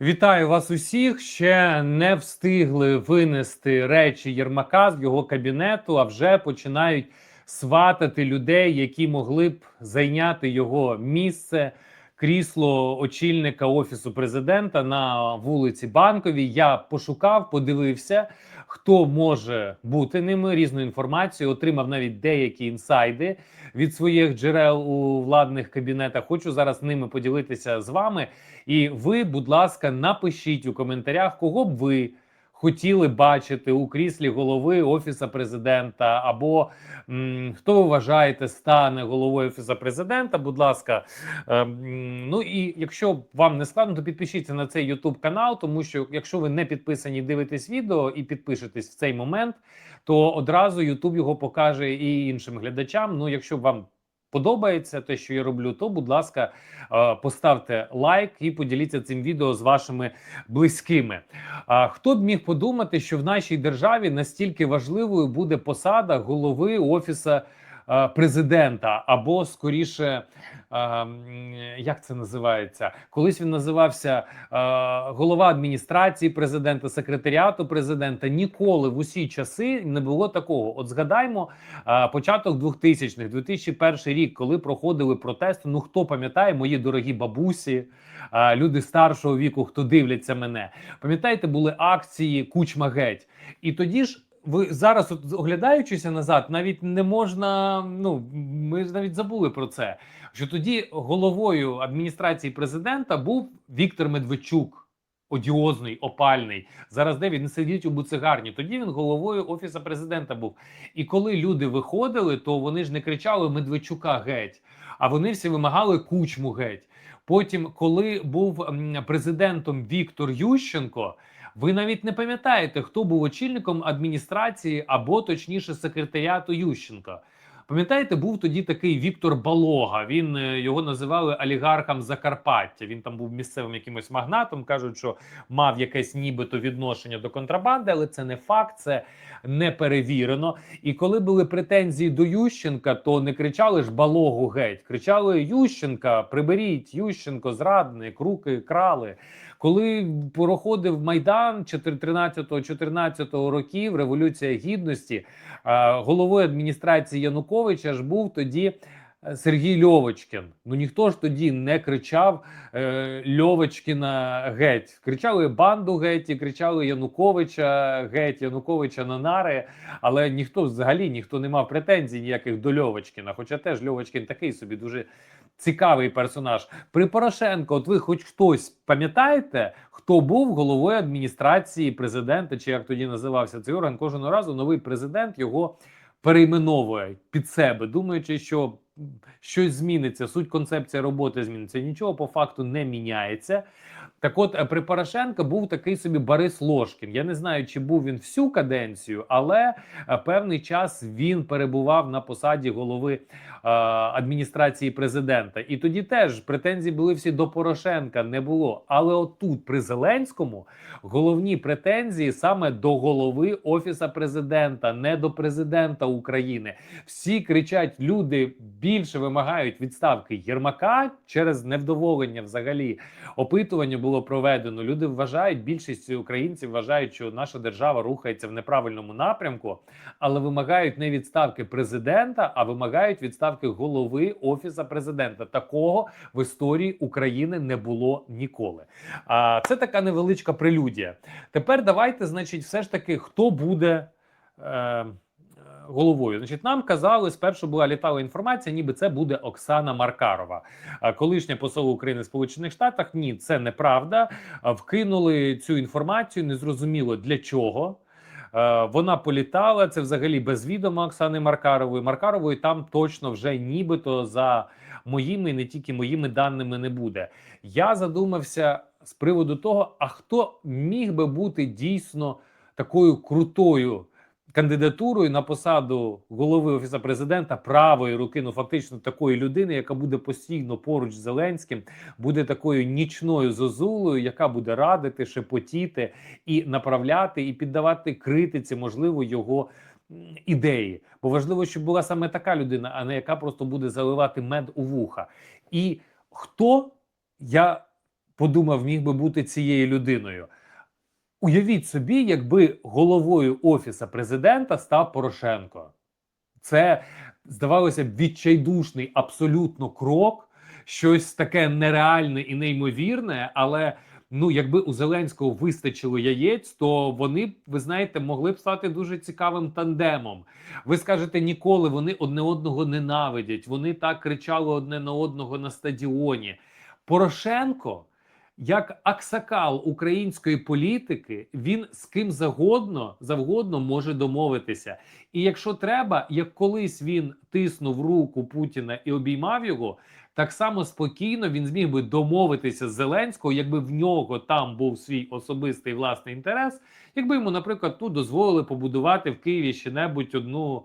Вітаю вас усіх. Ще не встигли винести речі Єрмака з його кабінету, а вже починають сватати людей, які могли б зайняти його місце. Крісло очільника офісу президента на вулиці Банковій. Я пошукав, подивився, хто може бути ними. Різну інформацію отримав навіть деякі інсайди від своїх джерел у владних кабінетах. Хочу зараз ними поділитися з вами. І ви, будь ласка, напишіть у коментарях, кого б ви хотіли бачити у кріслі голови офіса президента, або м, хто ви вважаєте стане головою офісу президента. Будь ласка, е, м, ну і якщо вам не складно, то підпишіться на цей YouTube канал, тому що якщо ви не підписані, дивитесь відео і підпишетесь в цей момент, то одразу YouTube його покаже і іншим глядачам. Ну, якщо вам подобається те, що я роблю, то будь ласка, е, поставте лайк і поділіться цим відео з вашими близькими. А хто б міг подумати, що в нашій державі настільки важливою буде посада голови офіса е, президента, або скоріше, е, як це називається? Колись він називався е, голова адміністрації президента, секретаріату президента. Ніколи в усі часи не було такого. От згадаймо е, початок 2000-х, 2001 рік, коли проходили протести. Ну хто пам'ятає, мої дорогі бабусі, е, люди старшого віку, хто дивляться мене. Пам'ятаєте, були акції Кучма геть, і тоді ж. Ви зараз, от оглядаючися назад, навіть не можна. Ну ми ж навіть забули про це. Що тоді головою адміністрації президента був Віктор Медведчук, одіозний, опальний. Зараз де він сидить у буцегарні. Тоді він головою офісу президента був. І коли люди виходили, то вони ж не кричали Медведчука геть, а вони всі вимагали кучму геть. Потім, коли був президентом Віктор Ющенко. Ви навіть не пам'ятаєте, хто був очільником адміністрації або точніше секретаріату Ющенка. Пам'ятаєте, був тоді такий Віктор Балога. Він е, його називали олігархом Закарпаття. Він там був місцевим якимось магнатом. кажуть, що мав якесь нібито відношення до контрабанди, але це не факт, це не перевірено. І коли були претензії до Ющенка, то не кричали ж балогу геть, кричали Ющенка, приберіть Ющенко, зрадник, руки крали. Коли проходив майдан 13-14 років, революція гідності, головою адміністрації Януковича ж був тоді. е, Сергій Льовочкін. Ну ніхто ж тоді не кричав е, Льовочкіна геть. Кричали банду геть, і кричали Януковича геть, Януковича на нари. Але ніхто взагалі ніхто не мав претензій ніяких до Льовочкіна. Хоча теж Льовочкін такий собі дуже цікавий персонаж. При Порошенко, от ви хоч хтось пам'ятаєте, хто був головою адміністрації президента, чи як тоді називався цей орган, кожного разу новий президент його перейменовує під себе, думаючи, що щось зміниться, суть концепція роботи зміниться. Нічого по факту не міняється. Так, от е, при Порошенка був такий собі Борис Ложкін. Я не знаю, чи був він всю каденцію, але е, певний час він перебував на посаді голови е, адміністрації президента. І тоді теж претензії були всі до Порошенка, не було. Але отут при Зеленському головні претензії саме до голови офіса президента, не до президента України. Всі кричать: люди більше вимагають відставки Єрмака через невдоволення. Взагалі опитування було проведено. Люди вважають, більшість українців вважають, що наша держава рухається в неправильному напрямку, але вимагають не відставки президента, а вимагають відставки голови офіса президента. Такого в історії України не було ніколи. А це така невеличка прелюдія. Тепер давайте, значить, все ж таки, хто буде. Е, Головою, значить, нам казали, спершу була літала інформація, ніби це буде Оксана Маркарова, колишня посол України в Сполучених Штатах. Ні, це неправда. Вкинули цю інформацію, незрозуміло для чого. Вона політала. Це взагалі без відома Оксани Маркарової. Маркарової там точно вже нібито за моїми, не тільки моїми даними не буде. Я задумався з приводу того, а хто міг би бути дійсно такою крутою кандидатурою на посаду голови офісу президента правої руки, ну фактично такої людини, яка буде постійно поруч з Зеленським, буде такою нічною зозулею, яка буде радити, шепотіти і направляти, і піддавати критиці, можливо, його ідеї. Бо важливо, щоб була саме така людина, а не яка просто буде заливати мед у вуха. І хто я подумав, міг би бути цією людиною. Уявіть собі, якби головою офіса президента став Порошенко. Це здавалося б відчайдушний абсолютно крок, щось таке нереальне і неймовірне. Але ну, якби у Зеленського вистачило яєць, то вони, ви знаєте, могли б стати дуже цікавим тандемом. Ви скажете, ніколи вони одне одного ненавидять. Вони так кричали одне на одного на стадіоні. Порошенко. Як аксакал української політики, він з ким завгодно завгодно може домовитися. І якщо треба, як колись він тиснув руку Путіна і обіймав його, так само спокійно він зміг би домовитися з Зеленського, якби в нього там був свій особистий власний інтерес, якби йому, наприклад, тут дозволили побудувати в Києві ще небудь одну.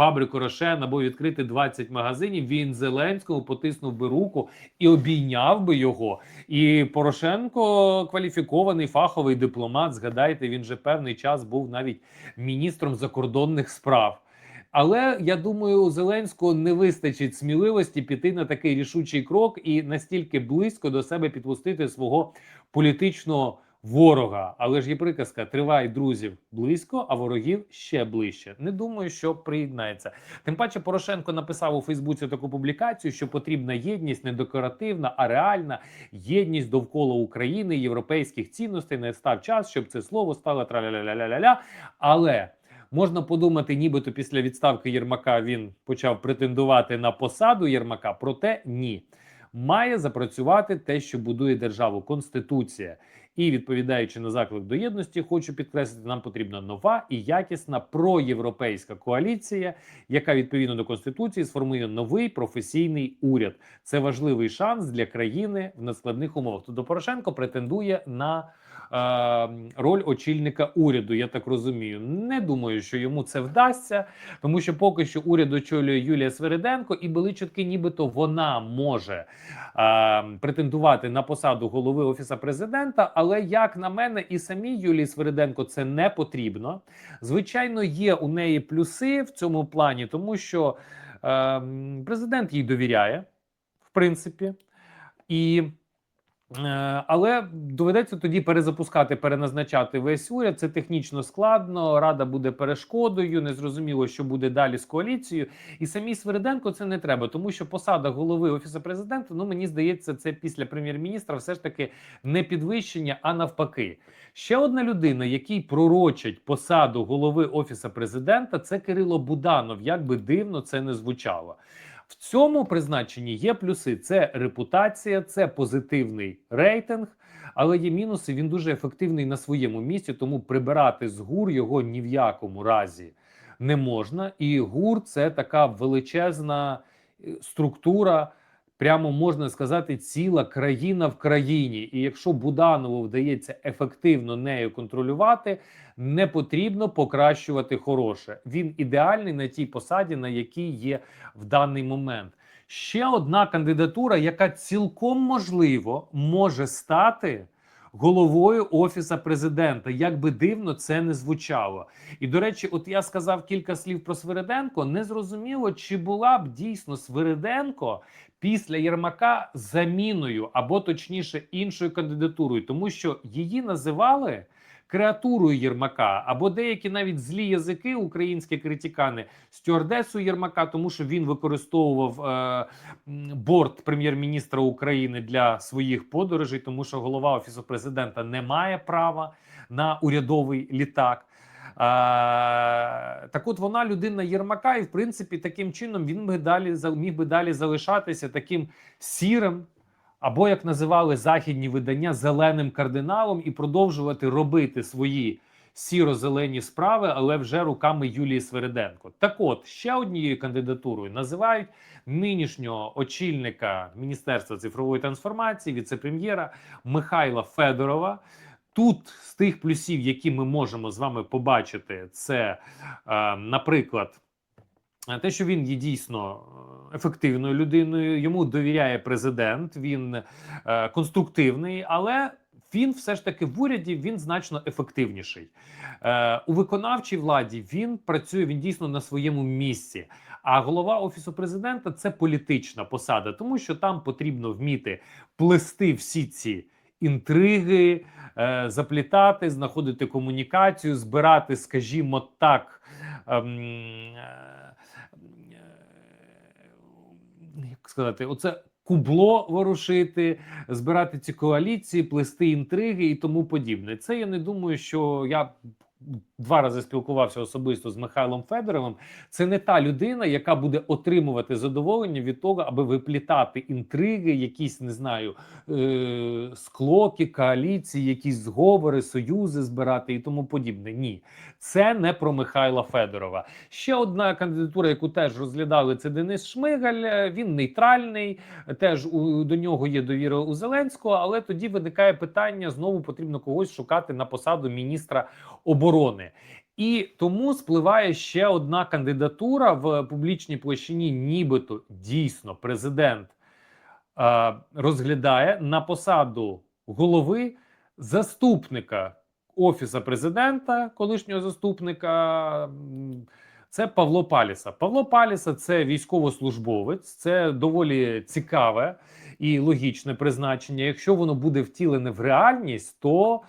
Фабрику Рошен або відкрити 20 магазинів. Він Зеленському потиснув би руку і обійняв би його. І Порошенко кваліфікований фаховий дипломат. Згадайте, він же певний час був навіть міністром закордонних справ. Але я думаю, у Зеленського не вистачить сміливості піти на такий рішучий крок і настільки близько до себе підпустити свого політичного ворога. Але ж є приказка: тривай друзів близько, а ворогів ще ближче. Не думаю, що приєднається. Тим паче, Порошенко написав у Фейсбуці таку публікацію, що потрібна єдність не декоративна, а реальна єдність довкола України, європейських цінностей. Не став час, щоб це слово стало траля-ля-ля-ля-ля. Але можна подумати, нібито після відставки Єрмака він почав претендувати на посаду Єрмака, проте ні. Має запрацювати те, що будує державу Конституція. І відповідаючи на заклик до єдності, хочу підкреслити, нам потрібна нова і якісна проєвропейська коаліція, яка відповідно до конституції сформує новий професійний уряд. Це важливий шанс для країни в надскладних умовах. Тобто Порошенко претендує на роль очільника уряду. Я так розумію. Не думаю, що йому це вдасться, тому що поки що уряд очолює Юлія Свериденко, і були чутки, нібито вона може е, претендувати на посаду голови офіса президента. Але як на мене, і самій Юлії Свериденко це не потрібно. Звичайно, є у неї плюси в цьому плані, тому що е, президент їй довіряє, в принципі, і. Е, Але доведеться тоді перезапускати, переназначати весь уряд. Це технічно складно. Рада буде перешкодою. Незрозуміло, що буде далі з коаліцією. І самій Свериденко це не треба, тому що посада голови офісу президента. Ну мені здається, це після прем'єр-міністра все ж таки не підвищення, а навпаки. Ще одна людина, який пророчить посаду голови офісу президента, це Кирило Буданов. Як би дивно це не звучало. В цьому призначенні є плюси: це репутація, це позитивний рейтинг, але є мінуси. Він дуже ефективний на своєму місці, тому прибирати з гур його ні в якому разі не можна. І гур це така величезна е, структура. Прямо можна сказати, ціла країна в країні. І якщо Буданову вдається ефективно нею контролювати, не потрібно покращувати хороше. Він ідеальний на тій посаді, на якій є в даний момент. Ще одна кандидатура, яка цілком можливо може стати головою офіса президента. Як би дивно це не звучало. І до речі, от я сказав кілька слів про Свириденко. Не зрозуміло, чи була б дійсно Свириденко після Єрмака заміною або точніше іншою кандидатурою, тому що її називали креатурою Єрмака, або деякі навіть злі язики, українські критикани, стюардесу Єрмака, тому що він використовував е, борт прем'єр-міністра України для своїх подорожей, тому що голова офісу президента не має права на урядовий літак. А, так, от вона людина Єрмака, і в принципі таким чином він би далі міг би далі залишатися таким сірим або як називали західні видання зеленим кардиналом і продовжувати робити свої сіро-зелені справи, але вже руками Юлії Свериденко. Так, от ще однією кандидатурою називають нинішнього очільника Міністерства цифрової трансформації, віце-прем'єра Михайла Федорова. Тут з тих плюсів, які ми можемо з вами побачити, це, е, наприклад, те, що він є дійсно е, ефективною людиною, йому довіряє президент, він е, конструктивний, але він все ж таки в уряді він значно ефективніший. Е, у виконавчій владі він працює він дійсно на своєму місці. А голова офісу президента це політична посада, тому що там потрібно вміти плести всі ці інтриги, е, заплітати, знаходити комунікацію, збирати, скажімо так. ем, е, Як сказати, оце кубло ворушити, збирати ці коаліції, плести інтриги і тому подібне. Це я не думаю, що я два рази спілкувався особисто з Михайлом Федоровим. Це не та людина, яка буде отримувати задоволення від того, аби виплітати інтриги, якісь не знаю, е- склоки, коаліції, якісь зговори, союзи збирати і тому подібне. Ні, це не про Михайла Федорова. Ще одна кандидатура, яку теж розглядали, це Денис Шмигаль. Він нейтральний, теж у, до нього є довіра у Зеленського, але тоді виникає питання: знову потрібно когось шукати на посаду міністра оборони. І тому спливає ще одна кандидатура в публічній площині, нібито дійсно президент е, розглядає на посаду голови заступника офіса президента, колишнього заступника. Це Павло Паліса. Павло Паліса це військовослужбовець, це доволі цікаве і логічне призначення. Якщо воно буде втілене в реальність, то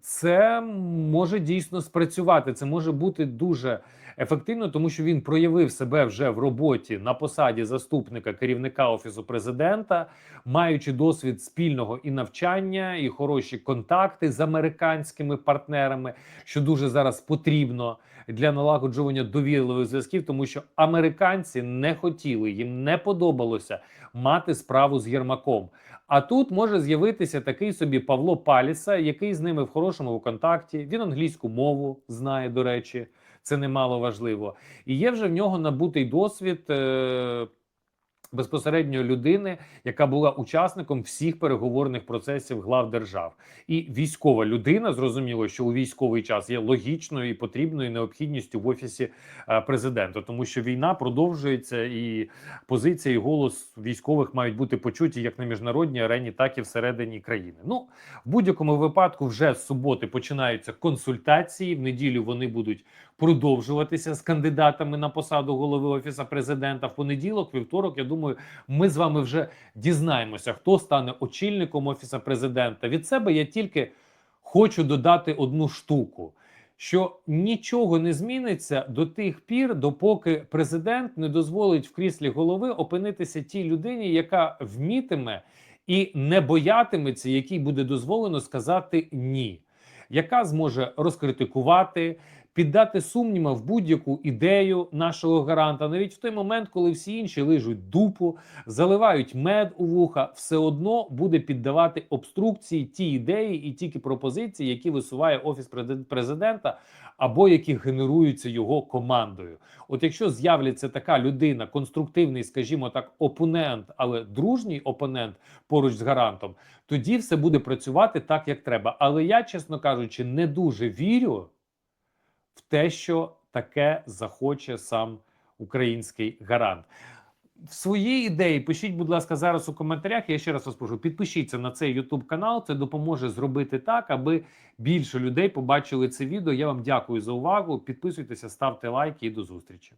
це може дійсно спрацювати. Це може бути дуже ефективно, тому що він проявив себе вже в роботі на посаді заступника керівника офісу президента, маючи досвід спільного і навчання, і хороші контакти з американськими партнерами, що дуже зараз потрібно для налагоджування довірливих зв'язків, тому що американці не хотіли, їм не подобалося мати справу з Єрмаком. А тут може з'явитися такий собі Павло Паліса, який з ними в хорошому контакті. Він англійську мову знає, до речі, це немало важливо. І є вже в нього набутий досвід. Е- Безпосередньо людини, яка була учасником всіх переговорних процесів глав держав, і військова людина зрозуміло, що у військовий час є логічною і потрібною необхідністю в офісі е, президента, тому що війна продовжується, і позиція і голос військових мають бути почуті як на міжнародній арені, так і всередині країни. Ну в будь-якому випадку, вже з суботи починаються консультації. В неділю вони будуть продовжуватися з кандидатами на посаду голови офісу президента. В понеділок, вівторок, я думаю, ми з вами вже дізнаємося, хто стане очільником офісу президента. Від себе я тільки хочу додати одну штуку. Що нічого не зміниться до тих пір, допоки президент не дозволить в кріслі голови опинитися тій людині, яка вмітиме і не боятиметься, якій буде дозволено сказати ні, яка зможе розкритикувати, піддати сумніва в будь-яку ідею нашого гаранта, навіть в той момент, коли всі інші лижуть дупу, заливають мед у вуха, все одно буде піддавати обструкції ті ідеї і ті пропозиції, які висуває офіс президен- президента, або які генеруються його командою. От якщо з'являться така людина, конструктивний, скажімо так, опонент, але дружній опонент поруч з гарантом, тоді все буде працювати так, як треба. Але я, чесно кажучи, не дуже вірю в те, що таке захоче сам український гарант. В свої ідеї пишіть, будь ласка, зараз у коментарях. Я ще раз вас прошу, підпишіться на цей YouTube канал. Це допоможе зробити так, аби більше людей побачили це відео. Я вам дякую за увагу. Підписуйтеся, ставте лайки і до зустрічі.